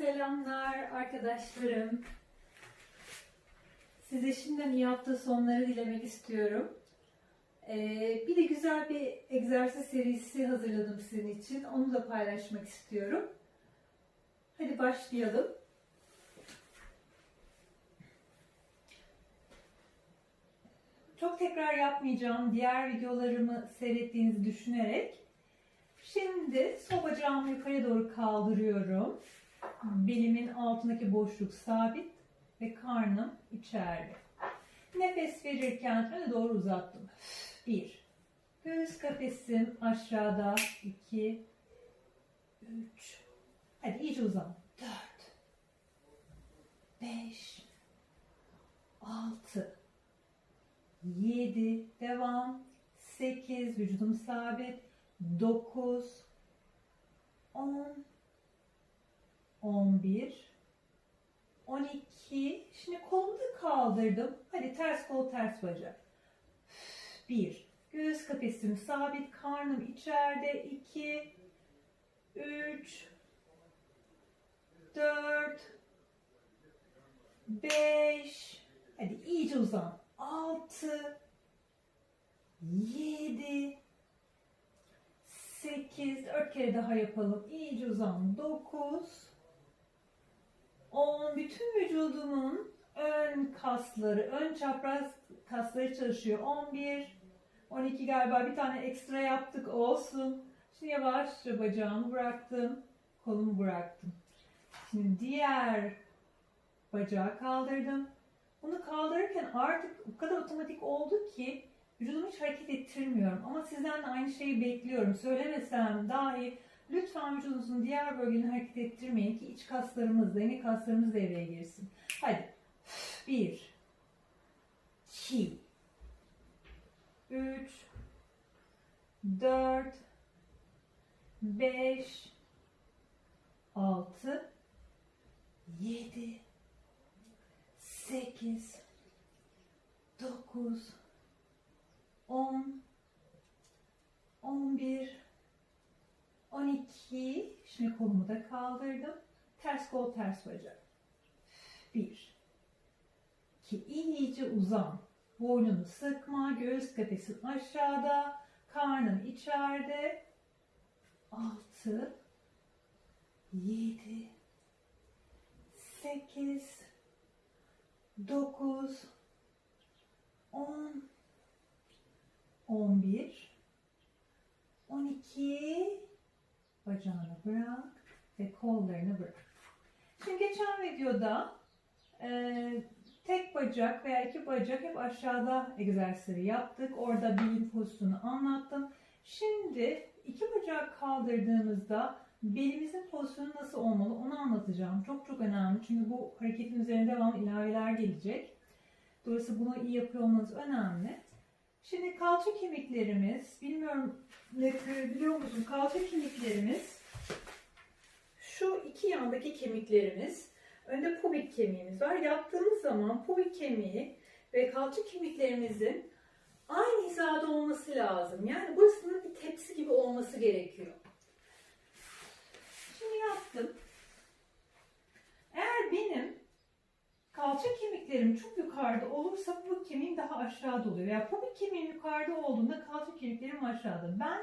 Selamlar arkadaşlarım. Size şimdiden iyi hafta sonları dilemek istiyorum. Ee, bir de güzel bir egzersiz serisi hazırladım sizin için. Onu da paylaşmak istiyorum. Hadi başlayalım. Çok tekrar yapmayacağım. Diğer videolarımı seyrettiğinizi düşünerek. Şimdi sol yukarıya doğru kaldırıyorum. Belimin altındaki boşluk sabit ve karnım içeride. Nefes verirken öne doğru uzattım. Bir. Göğüs kafesim aşağıda. iki, Üç. Hadi iyice uzan. Dört. Beş. Altı. Yedi. Devam. Sekiz. Vücudum sabit. Dokuz. On. 11 12 Şimdi kolumu da kaldırdım. Hadi ters kol ters bacak. 1 Göğüs kafesim sabit, karnım içeride. 2 3 4 5 Hadi iyice uzan. 6 7 8 4 kere daha yapalım. İyice uzan. 9 10 bütün vücudumun ön kasları, ön çapraz kasları çalışıyor. 11 12 galiba bir tane ekstra yaptık olsun. Şimdi yavaşça bacağımı bıraktım. Kolumu bıraktım. Şimdi diğer bacağı kaldırdım. Bunu kaldırırken artık o kadar otomatik oldu ki vücudumu hiç hareket ettirmiyorum. Ama sizden de aynı şeyi bekliyorum. Söylemesem dahi lütfen vücudunuzun diğer bölgelerini hareket ettirmeyin ki iç kaslarımız, denge kaslarımız devreye girsin. Hadi. Bir. iki, Üç. Dört. Beş. Altı. Yedi. Sekiz. Dokuz. 10 11 12 Şimdi kolumu da kaldırdım. Ters kol ters bacak. 1 2 iyice uzan. Boynunu sıkma. Göğüs kafesin aşağıda. Karnın içeride. 6 7 8 9 10 11 12 bacağını bırak ve kollarını bırak. Şimdi geçen videoda e, tek bacak veya iki bacak hep aşağıda egzersizleri yaptık. Orada bilim pozisyonu anlattım. Şimdi iki bacak kaldırdığımızda belimizin pozisyonu nasıl olmalı onu anlatacağım. Çok çok önemli çünkü bu hareketin üzerine devam ilaveler gelecek. Dolayısıyla bunu iyi yapıyor olmanız önemli. Şimdi kalça kemiklerimiz, bilmiyorum net biliyor musun? Kalça kemiklerimiz, şu iki yandaki kemiklerimiz, önde pubik kemiğimiz var. Yattığımız zaman pubik kemiği ve kalça kemiklerimizin aynı hizada olması lazım. Yani burasının bir tepsi gibi olması gerekiyor. Şimdi yattım. Eğer benim kemiklerim çok yukarıda olursa bu kemiğim daha aşağıda oluyor. Veya pubik kemiğim yukarıda olduğunda kalça kemiklerim aşağıda. Ben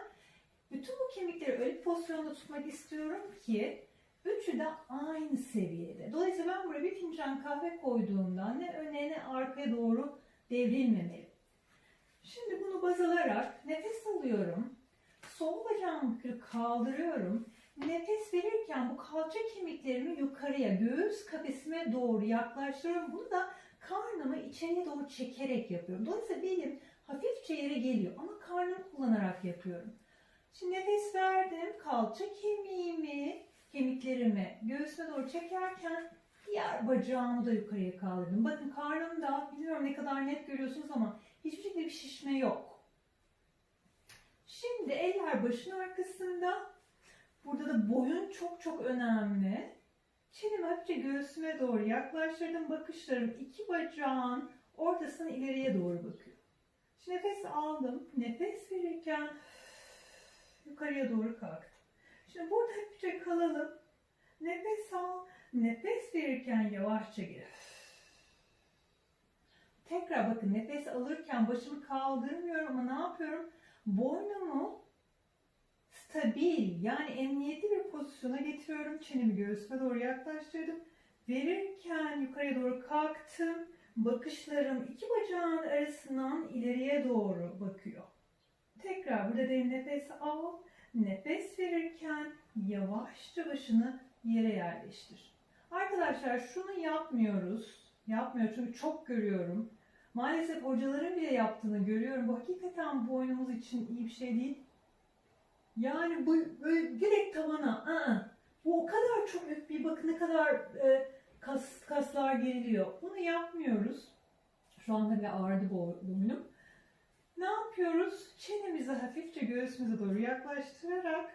bütün bu kemikleri öyle bir pozisyonda tutmak istiyorum ki üçü de aynı seviyede. Dolayısıyla ben buraya bir fincan kahve koyduğumda ne öne ne arkaya doğru devrilmemeli. Şimdi bunu baz alarak nefes alıyorum. Sol bacağımı kaldırıyorum. Nefes verirken bu kalça kemiklerimi yukarıya, göğüs kafesime doğru yaklaştırıyorum. Bunu da karnımı içeriye doğru çekerek yapıyorum. Dolayısıyla belim hafifçe yere geliyor ama karnımı kullanarak yapıyorum. Şimdi nefes verdim. Kalça kemiğimi, kemiklerimi göğsüme doğru çekerken diğer bacağımı da yukarıya kaldırdım. Bakın karnımda, bilmiyorum ne kadar net görüyorsunuz ama hiçbir şekilde bir şişme yok. Şimdi eller başın arkasında. Burada da boyun çok çok önemli. Çenemi hafifçe göğsüme doğru yaklaştırdım. Bakışlarım iki bacağın ortasına ileriye doğru bakıyor. Şimdi nefes aldım. Nefes verirken yukarıya doğru kalktım. Şimdi burada hafifçe kalalım. Nefes al. Nefes verirken yavaşça gir. Tekrar bakın nefes alırken başımı kaldırmıyorum ama ne yapıyorum? Boynumu stabil yani emniyetli bir pozisyona getiriyorum. Çenemi göğsüme doğru yaklaştırdım. Verirken yukarıya doğru kalktım. Bakışlarım iki bacağın arasından ileriye doğru bakıyor. Tekrar burada derin nefes al. Nefes verirken yavaşça başını yere yerleştir. Arkadaşlar şunu yapmıyoruz. Yapmıyor çünkü çok görüyorum. Maalesef hocaların bile yaptığını görüyorum. Bu hakikaten boynumuz için iyi bir şey değil. Yani bu böyle direkt tavana. ı-ı. Bu o kadar çok büyük bir bakın ne kadar e, kas, kaslar geriliyor. Bunu yapmıyoruz. Şu anda bile ağrıdı bo- boynum. Ne yapıyoruz? Çenemizi hafifçe göğsümüze doğru yaklaştırarak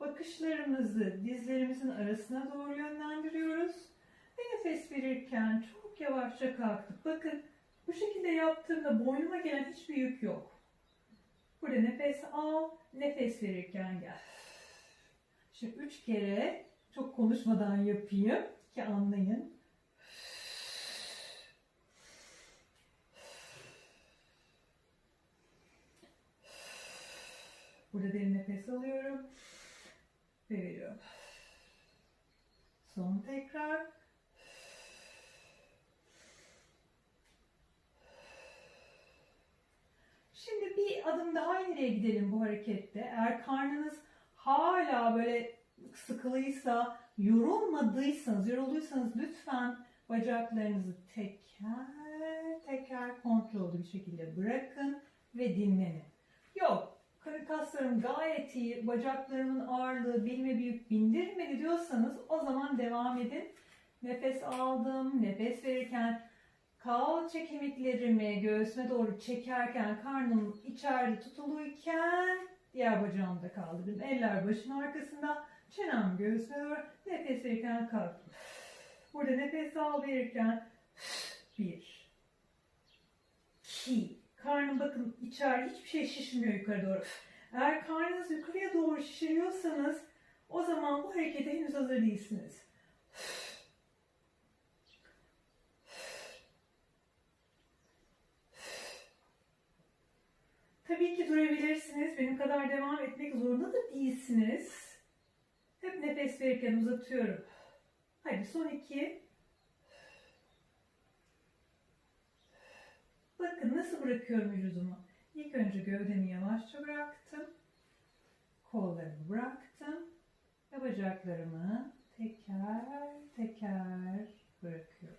bakışlarımızı dizlerimizin arasına doğru yönlendiriyoruz. Ve nefes verirken çok yavaşça kalktık. Bakın bu şekilde yaptığımda boynuma gelen hiçbir yük yok. Burada nefes al, nefes verirken gel. Şimdi üç kere çok konuşmadan yapayım ki anlayın. Burada derin nefes alıyorum ve veriyorum. Son tekrar. Şimdi bir adım daha ileriye gidelim bu harekette. Eğer karnınız hala böyle sıkılıysa, yorulmadıysanız, yorulduysanız lütfen bacaklarınızı teker teker kontrollü bir şekilde bırakın ve dinlenin. Yok, karın kaslarım gayet iyi, bacaklarımın ağırlığı bilme büyük bindirmedi diyorsanız o zaman devam edin. Nefes aldım, nefes verirken kalça kemiklerimi göğsüme doğru çekerken karnım içeride tutuluyken diğer bacağımı da kaldırdım. Eller başın arkasında, çenem göğsüme doğru nefes verirken kalktım. Burada nefes al verirken bir, iki, karnım bakın içeride hiçbir şey şişmiyor yukarı doğru. Eğer karnınız yukarıya doğru şişiriyorsanız o zaman bu harekete henüz hazır değilsiniz. Tabii ki durabilirsiniz. Benim kadar devam etmek zorunda da değilsiniz. Hep nefes verirken uzatıyorum. Hadi son iki. Bakın nasıl bırakıyorum vücudumu. İlk önce gövdemi yavaşça bıraktım. Kollarımı bıraktım. Ve bacaklarımı teker teker bırakıyorum.